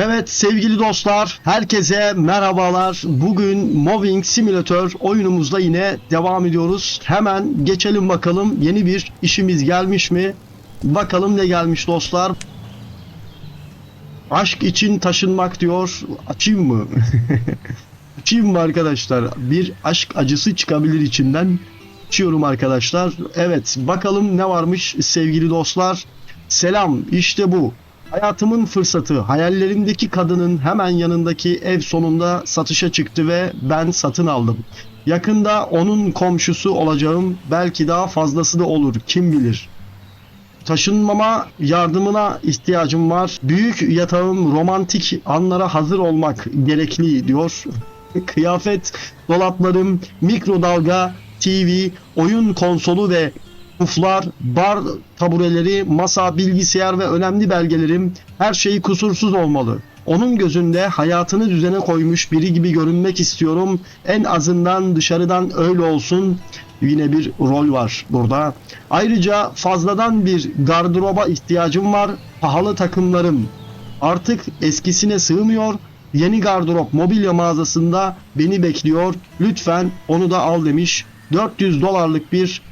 Evet sevgili dostlar, herkese merhabalar. Bugün Moving Simulator oyunumuzda yine devam ediyoruz. Hemen geçelim bakalım yeni bir işimiz gelmiş mi? Bakalım ne gelmiş dostlar. Aşk için taşınmak diyor. Açayım mı? Açayım mı arkadaşlar? Bir aşk acısı çıkabilir içinden. Açıyorum arkadaşlar. Evet bakalım ne varmış sevgili dostlar. Selam işte bu. Hayatımın fırsatı, hayallerimdeki kadının hemen yanındaki ev sonunda satışa çıktı ve ben satın aldım. Yakında onun komşusu olacağım. Belki daha fazlası da olur. Kim bilir. Taşınmama yardımına ihtiyacım var. Büyük yatağım romantik anlara hazır olmak gerekli diyor. Kıyafet, dolaplarım, mikrodalga, TV, oyun konsolu ve puflar, bar tabureleri, masa, bilgisayar ve önemli belgelerim her şey kusursuz olmalı. Onun gözünde hayatını düzene koymuş biri gibi görünmek istiyorum. En azından dışarıdan öyle olsun. Yine bir rol var burada. Ayrıca fazladan bir gardıroba ihtiyacım var. Pahalı takımlarım artık eskisine sığmıyor. Yeni gardırop mobilya mağazasında beni bekliyor. Lütfen onu da al demiş. 400 dolarlık bir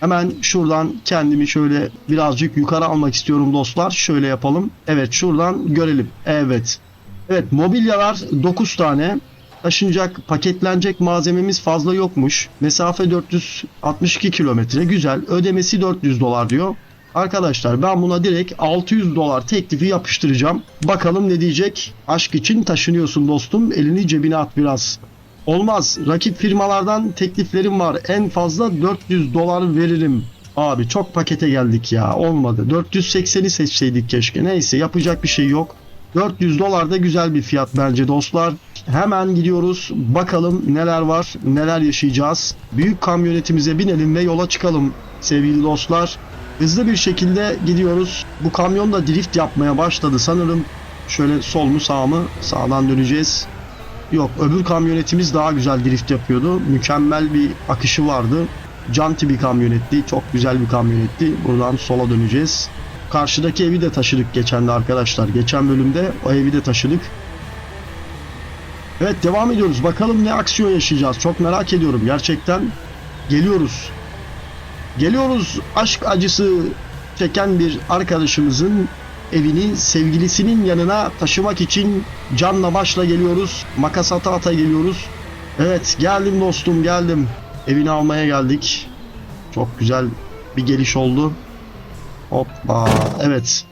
Hemen şuradan kendimi şöyle birazcık yukarı almak istiyorum dostlar. Şöyle yapalım. Evet şuradan görelim. Evet. Evet mobilyalar 9 tane. Taşınacak, paketlenecek malzememiz fazla yokmuş. Mesafe 462 kilometre. Güzel. Ödemesi 400 dolar diyor. Arkadaşlar ben buna direkt 600 dolar teklifi yapıştıracağım. Bakalım ne diyecek? Aşk için taşınıyorsun dostum. Elini cebine at biraz. Olmaz. Rakip firmalardan tekliflerim var. En fazla 400 dolar veririm. Abi çok pakete geldik ya. Olmadı. 480'i seçseydik keşke. Neyse yapacak bir şey yok. 400 dolar da güzel bir fiyat bence dostlar. Hemen gidiyoruz. Bakalım neler var, neler yaşayacağız. Büyük kamyonetimize binelim ve yola çıkalım sevgili dostlar. Hızlı bir şekilde gidiyoruz. Bu kamyon da drift yapmaya başladı sanırım. Şöyle sol mu sağ mı? Sağdan döneceğiz. Yok öbür kamyonetimiz daha güzel drift yapıyordu. Mükemmel bir akışı vardı. Canti bir kamyonetti. Çok güzel bir kamyonetti. Buradan sola döneceğiz. Karşıdaki evi de taşıdık geçen de arkadaşlar. Geçen bölümde o evi de taşıdık. Evet devam ediyoruz. Bakalım ne aksiyon yaşayacağız. Çok merak ediyorum gerçekten. Geliyoruz. Geliyoruz aşk acısı çeken bir arkadaşımızın evini sevgilisinin yanına taşımak için canla başla geliyoruz. Makas ata ata geliyoruz. Evet geldim dostum geldim. Evini almaya geldik. Çok güzel bir geliş oldu. Hoppa evet.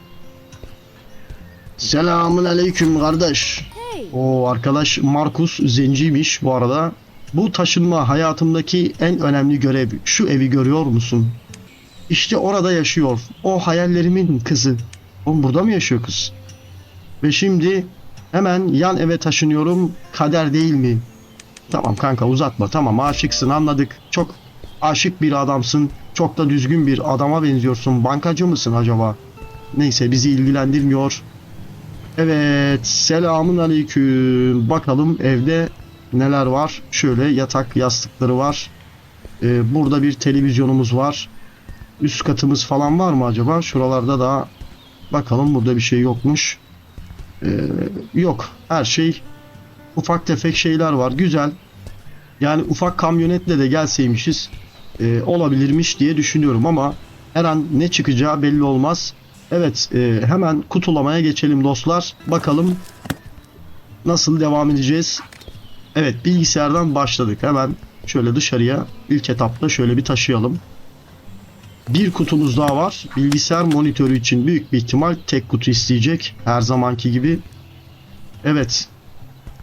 Selamun aleyküm kardeş. O arkadaş Markus zenciymiş bu arada. Bu taşınma hayatımdaki en önemli görev. Şu evi görüyor musun? İşte orada yaşıyor. O hayallerimin kızı. Oğlum burada mı yaşıyor kız? Ve şimdi hemen yan eve taşınıyorum. Kader değil mi? Tamam kanka uzatma. Tamam aşıksın anladık. Çok aşık bir adamsın. Çok da düzgün bir adama benziyorsun. Bankacı mısın acaba? Neyse bizi ilgilendirmiyor. Evet selamun aleyküm. Bakalım evde neler var. Şöyle yatak yastıkları var. Ee, burada bir televizyonumuz var. Üst katımız falan var mı acaba? Şuralarda da Bakalım burada bir şey yokmuş. Ee, yok. Her şey ufak tefek şeyler var. Güzel. Yani ufak kamyonetle de gelseymişiz e, olabilirmiş diye düşünüyorum ama her an ne çıkacağı belli olmaz. Evet e, hemen kutulamaya geçelim dostlar. Bakalım nasıl devam edeceğiz. Evet bilgisayardan başladık. Hemen şöyle dışarıya ilk etapta şöyle bir taşıyalım. Bir kutumuz daha var. Bilgisayar monitörü için büyük bir ihtimal tek kutu isteyecek. Her zamanki gibi. Evet.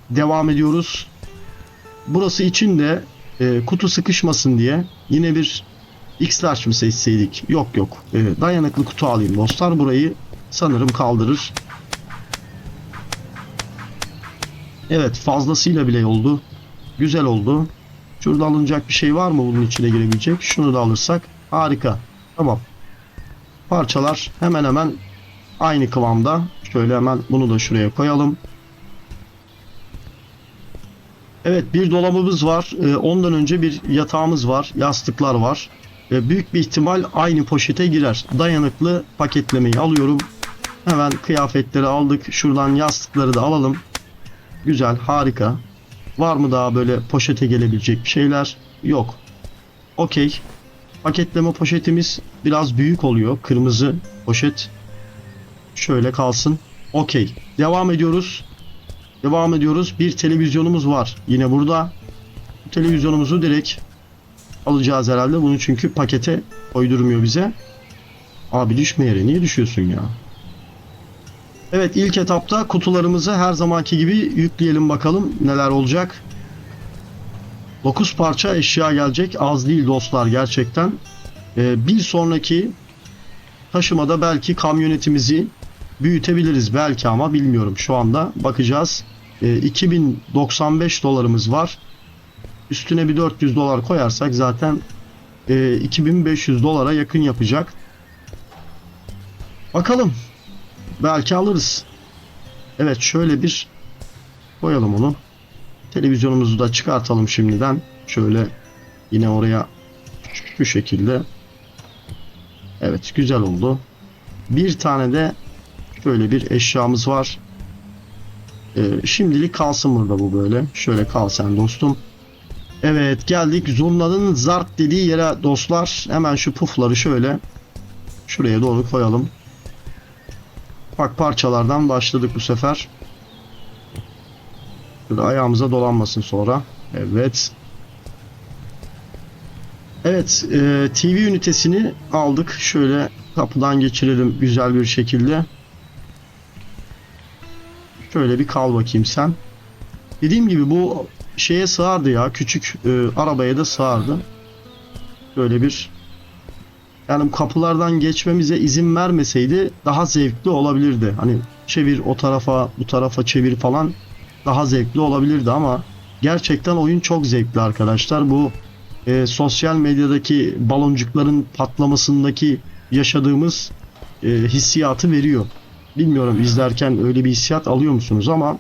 Devam ediyoruz. Burası için de e, kutu sıkışmasın diye yine bir X-Large mı seçseydik? Yok yok. E, dayanıklı kutu alayım dostlar. Burayı sanırım kaldırır. Evet fazlasıyla bile oldu. Güzel oldu. Şurada alınacak bir şey var mı bunun içine girebilecek? Şunu da alırsak harika. Tamam. Parçalar hemen hemen aynı kıvamda. Şöyle hemen bunu da şuraya koyalım. Evet bir dolabımız var. Ee, ondan önce bir yatağımız var. Yastıklar var. Büyük bir ihtimal aynı poşete girer. Dayanıklı paketlemeyi alıyorum. Hemen kıyafetleri aldık. Şuradan yastıkları da alalım. Güzel, harika. Var mı daha böyle poşete gelebilecek şeyler? Yok. Okey. Paketleme poşetimiz biraz büyük oluyor. Kırmızı poşet. Şöyle kalsın. Okey. Devam ediyoruz. Devam ediyoruz. Bir televizyonumuz var. Yine burada. Bu televizyonumuzu direkt alacağız herhalde. Bunu çünkü pakete koydurmuyor bize. Abi düşme yere. Niye düşüyorsun ya? Evet ilk etapta kutularımızı her zamanki gibi yükleyelim bakalım neler olacak. 9 parça eşya gelecek. Az değil dostlar gerçekten. Ee, bir sonraki taşımada belki kamyonetimizi büyütebiliriz belki ama bilmiyorum şu anda bakacağız. Ee, 2095 dolarımız var. Üstüne bir 400 dolar koyarsak zaten e, 2500 dolara yakın yapacak. Bakalım. Belki alırız. Evet şöyle bir koyalım onu. Televizyonumuzu da çıkartalım şimdiden. Şöyle yine oraya şu şekilde. Evet güzel oldu. Bir tane de şöyle bir eşyamız var. Ee, şimdilik kalsın burada bu böyle. Şöyle kal sen dostum. Evet geldik zurnanın zart dediği yere dostlar. Hemen şu pufları şöyle şuraya doğru koyalım. Bak parçalardan başladık bu sefer. Şöyle ayağımıza dolanmasın sonra. Evet. Evet e, TV ünitesini aldık. Şöyle kapıdan geçirelim güzel bir şekilde. Şöyle bir kal bakayım sen. Dediğim gibi bu şeye sığardı ya. Küçük e, arabaya da sığardı. Böyle bir yani kapılardan geçmemize izin vermeseydi daha zevkli olabilirdi. Hani çevir o tarafa bu tarafa çevir falan daha zevkli olabilirdi ama gerçekten oyun çok zevkli arkadaşlar. Bu e, sosyal medyadaki baloncukların patlamasındaki yaşadığımız e, hissiyatı veriyor. Bilmiyorum izlerken öyle bir hissiyat alıyor musunuz ama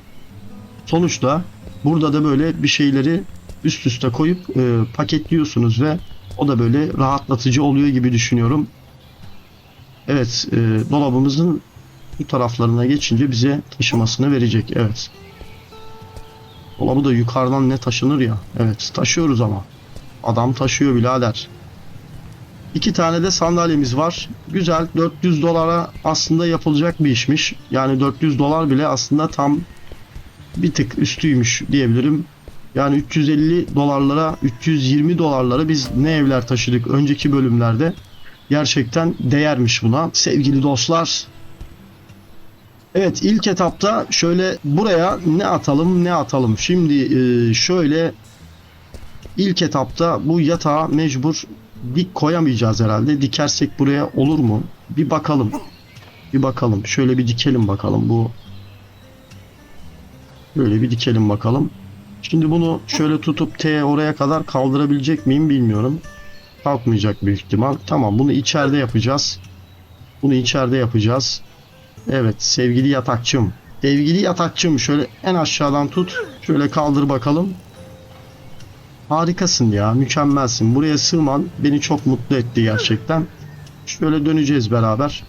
sonuçta burada da böyle bir şeyleri üst üste koyup e, paketliyorsunuz ve o da böyle rahatlatıcı oluyor gibi düşünüyorum. Evet, e, dolabımızın bu taraflarına geçince bize taşımasını verecek. Evet. Dolabı da yukarıdan ne taşınır ya. Evet, taşıyoruz ama. Adam taşıyor birader. İki tane de sandalyemiz var. Güzel 400 dolara aslında yapılacak bir işmiş. Yani 400 dolar bile aslında tam bir tık üstüymüş diyebilirim. Yani 350 dolarlara, 320 dolarlara biz ne evler taşıdık önceki bölümlerde. Gerçekten değermiş buna sevgili dostlar. Evet ilk etapta şöyle buraya ne atalım ne atalım. Şimdi e, şöyle ilk etapta bu yatağa mecbur dik koyamayacağız herhalde. Dikersek buraya olur mu? Bir bakalım. Bir bakalım. Şöyle bir dikelim bakalım. Bu böyle bir dikelim bakalım. Şimdi bunu şöyle tutup T oraya kadar kaldırabilecek miyim bilmiyorum. Kalkmayacak büyük ihtimal. Tamam bunu içeride yapacağız. Bunu içeride yapacağız. Evet sevgili yatakçım. Sevgili yatakçım şöyle en aşağıdan tut. Şöyle kaldır bakalım. Harikasın ya mükemmelsin. Buraya sığman beni çok mutlu etti gerçekten. Şöyle döneceğiz beraber.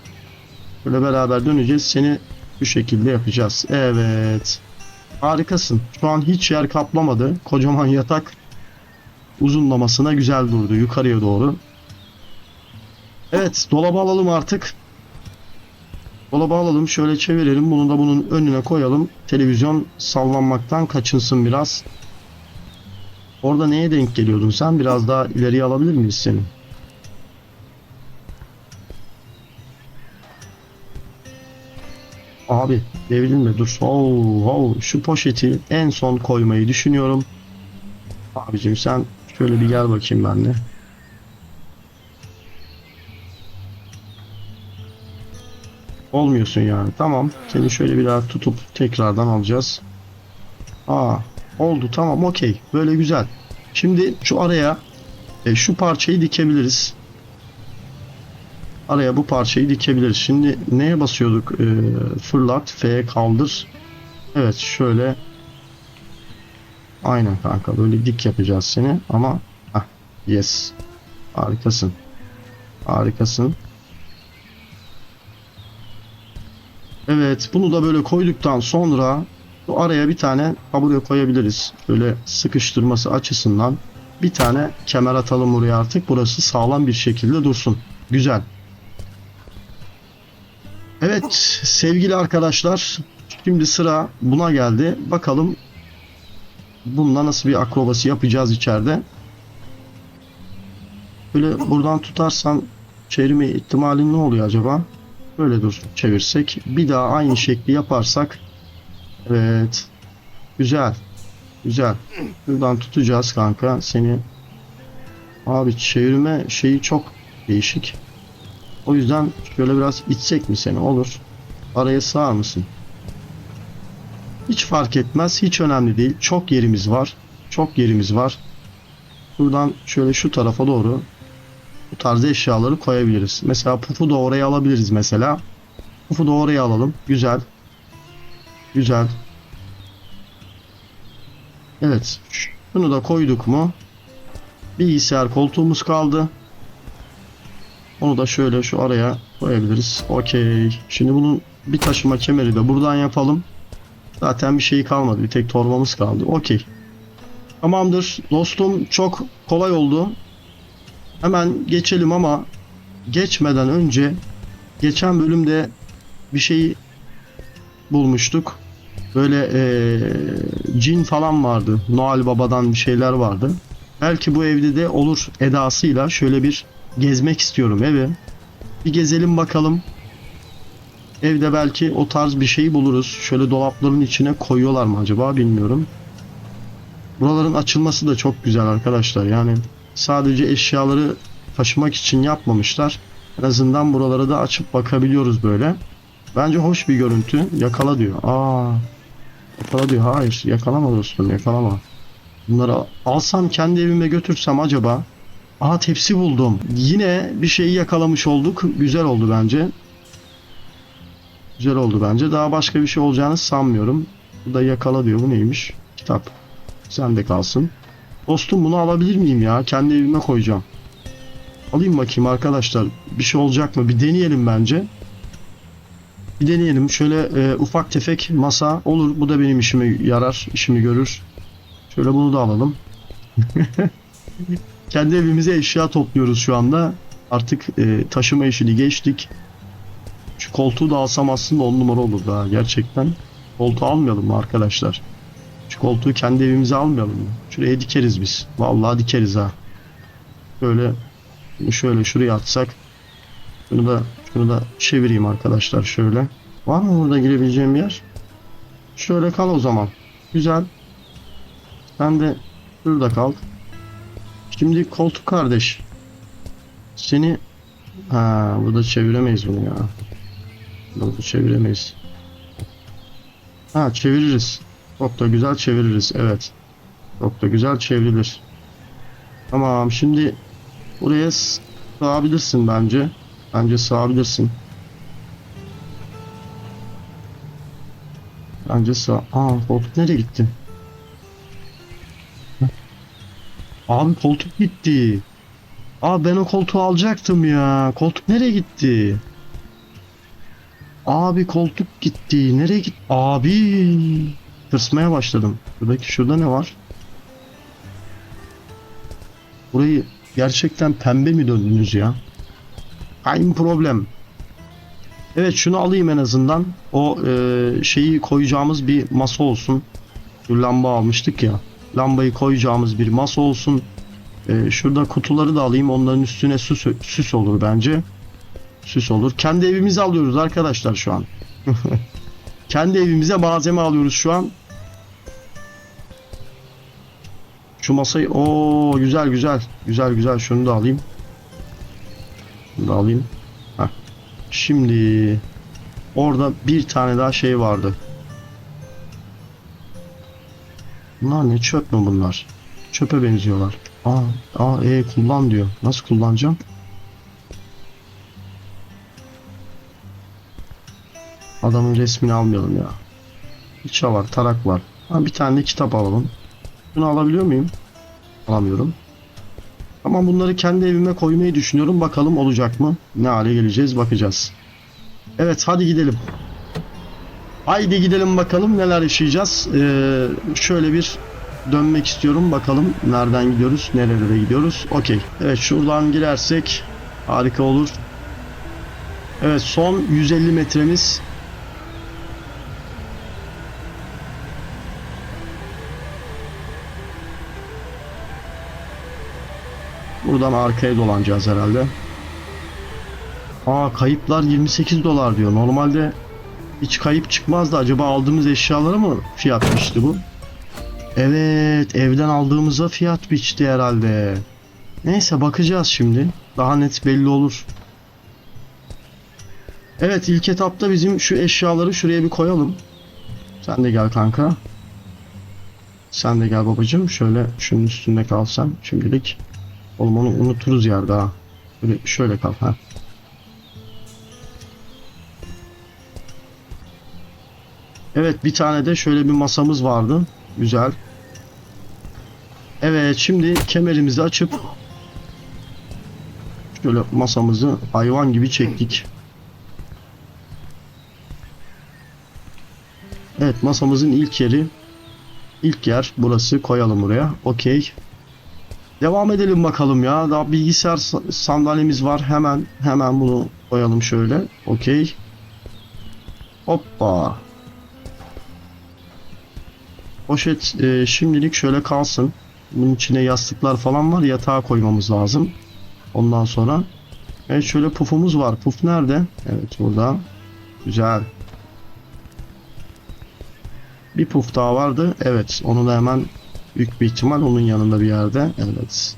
Böyle beraber döneceğiz. Seni bu şekilde yapacağız. Evet. Harikasın. Şu an hiç yer kaplamadı. Kocaman yatak uzunlamasına güzel durdu yukarıya doğru. Evet dolabı alalım artık. Dolabı alalım şöyle çevirelim. Bunu da bunun önüne koyalım. Televizyon sallanmaktan kaçınsın biraz. Orada neye denk geliyordun sen? Biraz daha ileriye alabilir miyiz seni? Abi devrilme dur. Oh, oh. Şu poşeti en son koymayı düşünüyorum. Abicim sen şöyle bir gel bakayım benimle. Olmuyorsun yani. Tamam. Seni şöyle bir daha tutup tekrardan alacağız. Aa, oldu. Tamam, okey. Böyle güzel. Şimdi şu araya e, şu parçayı dikebiliriz. Araya bu parçayı dikebiliriz. Şimdi neye basıyorduk? E, fırlat, F kaldır. Evet, şöyle. Aynen kanka. Böyle dik yapacağız seni. Ama heh, yes. Harikasın. Harikasın. Evet bunu da böyle koyduktan sonra bu araya bir tane tabure koyabiliriz. Böyle sıkıştırması açısından bir tane kemer atalım buraya artık. Burası sağlam bir şekilde dursun. Güzel. Evet sevgili arkadaşlar şimdi sıra buna geldi. Bakalım bununla nasıl bir akrobasi yapacağız içeride. Böyle buradan tutarsan çevirme ihtimali ne oluyor acaba? Böyle dur çevirsek. Bir daha aynı şekli yaparsak. Evet. Güzel. Güzel. Buradan tutacağız kanka seni. Abi çevirme şeyi çok değişik. O yüzden şöyle biraz itsek mi seni? Olur. Araya sığar mısın? Hiç fark etmez. Hiç önemli değil. Çok yerimiz var. Çok yerimiz var. Buradan şöyle şu tarafa doğru bu tarz eşyaları koyabiliriz. Mesela pufu da oraya alabiliriz mesela. Pufu da oraya alalım. Güzel. Güzel. Evet. Şunu da koyduk mu? Bilgisayar koltuğumuz kaldı. Onu da şöyle şu araya koyabiliriz. Okey. Şimdi bunun bir taşıma kemeri de buradan yapalım. Zaten bir şey kalmadı. Bir tek torbamız kaldı. Okey. Tamamdır. Dostum çok kolay oldu. Hemen geçelim ama geçmeden önce geçen bölümde bir şey bulmuştuk. Böyle eee, cin falan vardı. Noel Baba'dan bir şeyler vardı. Belki bu evde de olur edasıyla şöyle bir gezmek istiyorum evi. Bir gezelim bakalım. Evde belki o tarz bir şey buluruz. Şöyle dolapların içine koyuyorlar mı acaba bilmiyorum. Buraların açılması da çok güzel arkadaşlar. Yani sadece eşyaları taşımak için yapmamışlar. En azından buraları da açıp bakabiliyoruz böyle. Bence hoş bir görüntü. Yakala diyor. Aa. Yakala diyor. Hayır. Yakalama dostum. Yakalama. Bunları alsam kendi evime götürsem acaba? Aa tepsi buldum. Yine bir şeyi yakalamış olduk. Güzel oldu bence. Güzel oldu bence. Daha başka bir şey olacağını sanmıyorum. Bu da yakala diyor. Bu neymiş? Kitap. Sen de kalsın. Dostum bunu alabilir miyim ya? Kendi evime koyacağım. Alayım bakayım arkadaşlar. Bir şey olacak mı? Bir deneyelim bence. Bir deneyelim. Şöyle e, ufak tefek masa olur. Bu da benim işime yarar. işimi görür. Şöyle bunu da alalım. Kendi evimize eşya topluyoruz şu anda. Artık e, taşıma işini geçtik. Şu koltuğu da alsam aslında on numara olur daha gerçekten. Koltuğu almayalım mı arkadaşlar? Koltuğu kendi evimize almayalım mı? Şuraya dikeriz biz. Vallahi dikeriz ha. Böyle şöyle şuraya atsak. Şunu da şunu da çevireyim arkadaşlar şöyle. Var mı burada girebileceğim yer? Şöyle kal o zaman. Güzel. Sen de şurada kal. Şimdi koltuk kardeş. Seni ha burada çeviremeyiz bunu ya. Burada çeviremeyiz. Ha çeviririz. Çok da güzel çeviririz. Evet. Çok da güzel çevrilir. Tamam şimdi buraya sığabilirsin bence. Bence sığabilirsin. Bence sığ... Aa koltuk nereye gitti? Abi koltuk gitti. Aa ben o koltuğu alacaktım ya. Koltuk nereye gitti? Abi koltuk gitti. Nereye gitti? Abi. Tırsmaya başladım. Buradaki şurada ne var? Burayı gerçekten pembe mi döndünüz ya? Aynı problem. Evet şunu alayım en azından. O e, şeyi koyacağımız bir masa olsun. Bir lamba almıştık ya. Lambayı koyacağımız bir masa olsun. E, şurada kutuları da alayım. Onların üstüne süs, süs olur bence. Süs olur. Kendi evimizi alıyoruz arkadaşlar şu an. Kendi evimize malzeme alıyoruz şu an. Şu masayı o güzel güzel. Güzel güzel şunu da alayım. Şunu da alayım. Heh. Şimdi orada bir tane daha şey vardı. Bunlar ne çöp mü bunlar? Çöpe benziyorlar. Aa, aa e kullan diyor. Nasıl kullanacağım? Adamın resmini almayalım ya. Bıçağı var, tarak var. Ha, bir tane de kitap alalım. Bunu alabiliyor muyum? Alamıyorum. Ama bunları kendi evime koymayı düşünüyorum. Bakalım olacak mı? Ne hale geleceğiz bakacağız. Evet hadi gidelim. Haydi gidelim bakalım neler yaşayacağız. Ee, şöyle bir dönmek istiyorum. Bakalım nereden gidiyoruz, nerelere gidiyoruz. Okey. Evet şuradan girersek harika olur. Evet son 150 metremiz. Buradan arkaya dolanacağız herhalde. Aa kayıplar 28 dolar diyor. Normalde hiç kayıp çıkmazdı. Acaba aldığımız eşyalara mı fiyat biçti bu? Evet evden aldığımıza fiyat biçti herhalde. Neyse bakacağız şimdi. Daha net belli olur. Evet ilk etapta bizim şu eşyaları şuraya bir koyalım. Sen de gel kanka. Sen de gel babacım. Şöyle şunun üstünde kalsan şimdilik. Oğlum onu unuturuz yerde ha. Böyle şöyle kal ha. Evet bir tane de şöyle bir masamız vardı. Güzel. Evet şimdi kemerimizi açıp şöyle masamızı hayvan gibi çektik. Evet masamızın ilk yeri ilk yer burası koyalım buraya. Okey. Devam edelim bakalım ya. Daha bilgisayar sa- sandalyemiz var. Hemen hemen bunu koyalım şöyle. Okey. Hoppa. Poşet e, şimdilik şöyle kalsın. Bunun içine yastıklar falan var. Yatağa koymamız lazım. Ondan sonra Evet şöyle pufumuz var. Puf nerede? Evet burada. Güzel. Bir puf daha vardı. Evet onu da hemen büyük bir ihtimal onun yanında bir yerde. Evet.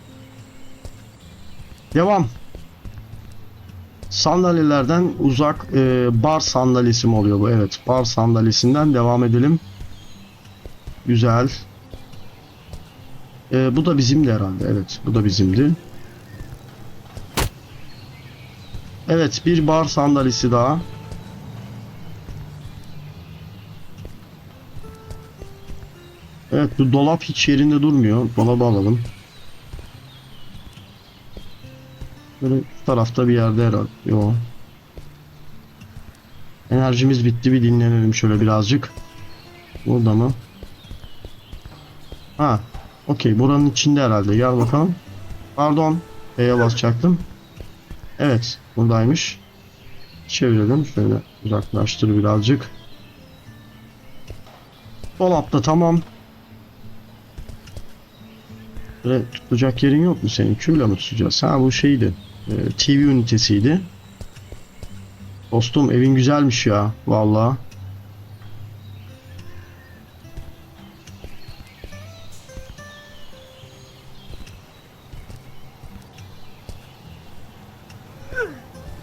Devam. Sandalyelerden uzak e, bar sandalyesi mi oluyor bu? Evet bar sandalyesinden devam edelim. Güzel. E, bu da bizimdi herhalde. Evet bu da bizimdi. Evet bir bar sandalyesi daha. Evet bu dolap hiç yerinde durmuyor. Dolabı alalım. Böyle şu tarafta bir yerde herhalde. Yo. Enerjimiz bitti bir dinlenelim şöyle birazcık. Burada mı? Ha. Okey buranın içinde herhalde. Gel bakalım. Pardon. E'ye basacaktım. Evet buradaymış. Çevirelim. Şöyle uzaklaştır birazcık. Dolapta tamam. Böyle tutacak yerin yok mu senin? Külle mi tutacağız? Ha bu şeydi. e, TV ünitesiydi. Dostum evin güzelmiş ya. Vallahi.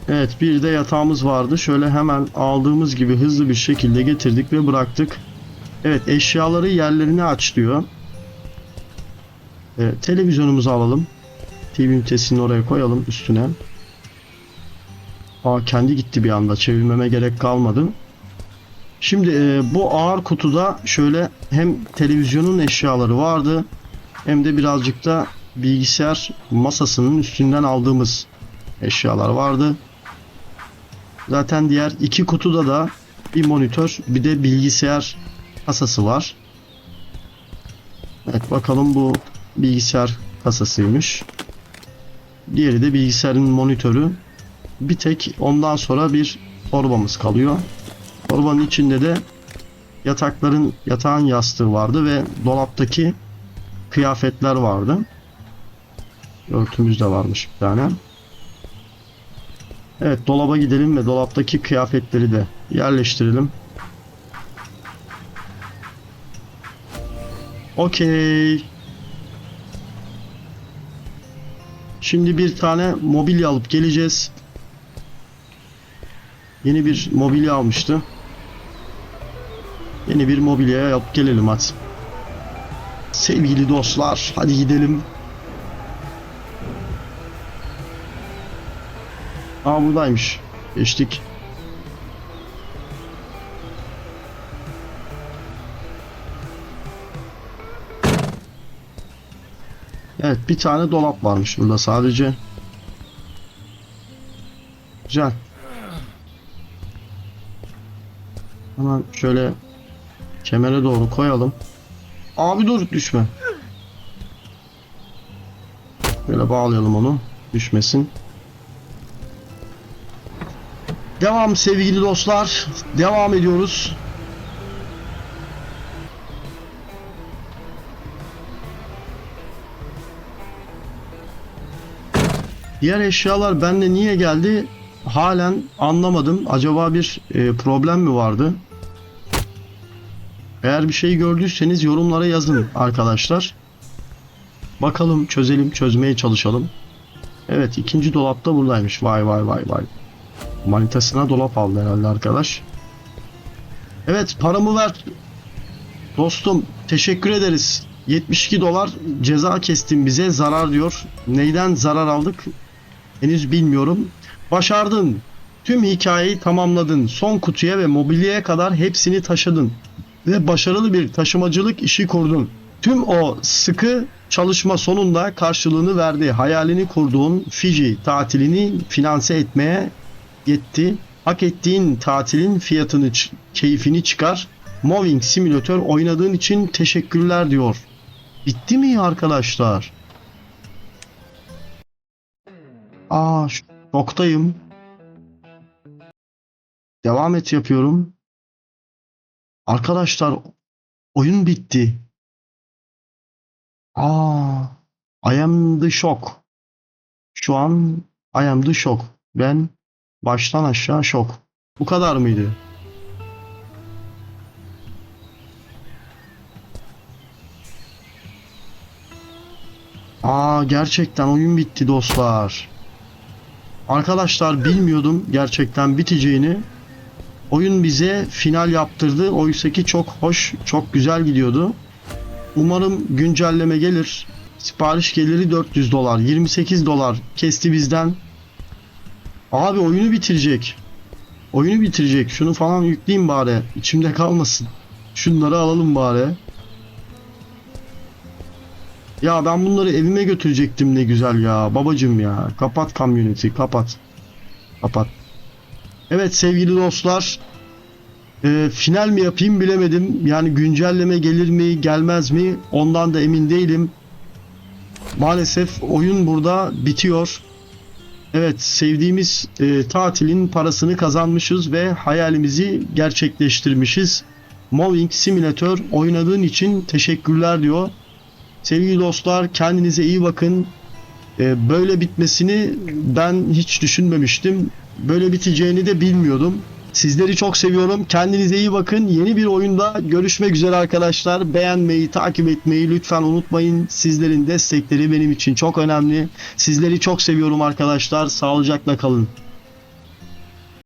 Evet bir de yatağımız vardı. Şöyle hemen aldığımız gibi hızlı bir şekilde getirdik ve bıraktık. Evet eşyaları yerlerine aç diyor. Ee, televizyonumuzu alalım. TV ünitesini oraya koyalım üstüne. Aa kendi gitti bir anda. Çevirmeme gerek kalmadı. Şimdi e, bu ağır kutuda şöyle hem televizyonun eşyaları vardı hem de birazcık da bilgisayar masasının üstünden aldığımız eşyalar vardı. Zaten diğer iki kutuda da bir monitör bir de bilgisayar kasası var. Evet bakalım bu bilgisayar kasasıymış. Diğeri de bilgisayarın monitörü. Bir tek ondan sonra bir torbamız kalıyor. Torbanın içinde de yatakların yatağın yastığı vardı ve dolaptaki kıyafetler vardı. Örtümüz de varmış bir tane. Evet dolaba gidelim ve dolaptaki kıyafetleri de yerleştirelim. Okey. Şimdi bir tane mobilya alıp geleceğiz. Yeni bir mobilya almıştı. Yeni bir mobilyaya alıp gelelim hadi. Sevgili dostlar hadi gidelim. Aa buradaymış. Geçtik. Evet bir tane dolap varmış burada sadece. Güzel. Hemen şöyle kemere doğru koyalım. Abi dur düşme. Böyle bağlayalım onu. Düşmesin. Devam sevgili dostlar. Devam ediyoruz. Diğer eşyalar bende niye geldi? Halen anlamadım. Acaba bir e, problem mi vardı? Eğer bir şey gördüyseniz yorumlara yazın arkadaşlar. Bakalım çözelim, çözmeye çalışalım. Evet ikinci dolapta buradaymış. Vay vay vay vay. Manitasına dolap aldı herhalde arkadaş. Evet paramı ver. Dostum teşekkür ederiz. 72 dolar ceza kestin bize zarar diyor. Neyden zarar aldık? Henüz bilmiyorum. Başardın. Tüm hikayeyi tamamladın. Son kutuya ve mobilyaya kadar hepsini taşıdın. Ve başarılı bir taşımacılık işi kurdun. Tüm o sıkı çalışma sonunda karşılığını verdi. Hayalini kurduğun Fiji tatilini finanse etmeye yetti. Hak ettiğin tatilin fiyatını, keyfini çıkar. Moving Simulator oynadığın için teşekkürler diyor. Bitti mi arkadaşlar? Aa, şoktayım. Devam et yapıyorum. Arkadaşlar oyun bitti. Aa, I am the shock. Şu an I am the shock. Ben baştan aşağı şok. Bu kadar mıydı? Aa gerçekten oyun bitti dostlar. Arkadaşlar bilmiyordum gerçekten biteceğini. Oyun bize final yaptırdı. Oysa ki çok hoş, çok güzel gidiyordu. Umarım güncelleme gelir. Sipariş geliri 400 dolar. 28 dolar kesti bizden. Abi oyunu bitirecek. Oyunu bitirecek. Şunu falan yükleyeyim bari. İçimde kalmasın. Şunları alalım bari. Ya ben bunları evime götürecektim ne güzel ya. Babacım ya. Kapat community. Kapat. Kapat. Evet sevgili dostlar. e, final mi yapayım bilemedim. Yani güncelleme gelir mi gelmez mi ondan da emin değilim. Maalesef oyun burada bitiyor. Evet sevdiğimiz e, tatilin parasını kazanmışız ve hayalimizi gerçekleştirmişiz. Moving Simulator oynadığın için teşekkürler diyor. Sevgili dostlar kendinize iyi bakın. E, böyle bitmesini ben hiç düşünmemiştim. Böyle biteceğini de bilmiyordum. Sizleri çok seviyorum. Kendinize iyi bakın. Yeni bir oyunda görüşmek üzere arkadaşlar. Beğenmeyi, takip etmeyi lütfen unutmayın. Sizlerin destekleri benim için çok önemli. Sizleri çok seviyorum arkadaşlar. Sağlıcakla kalın.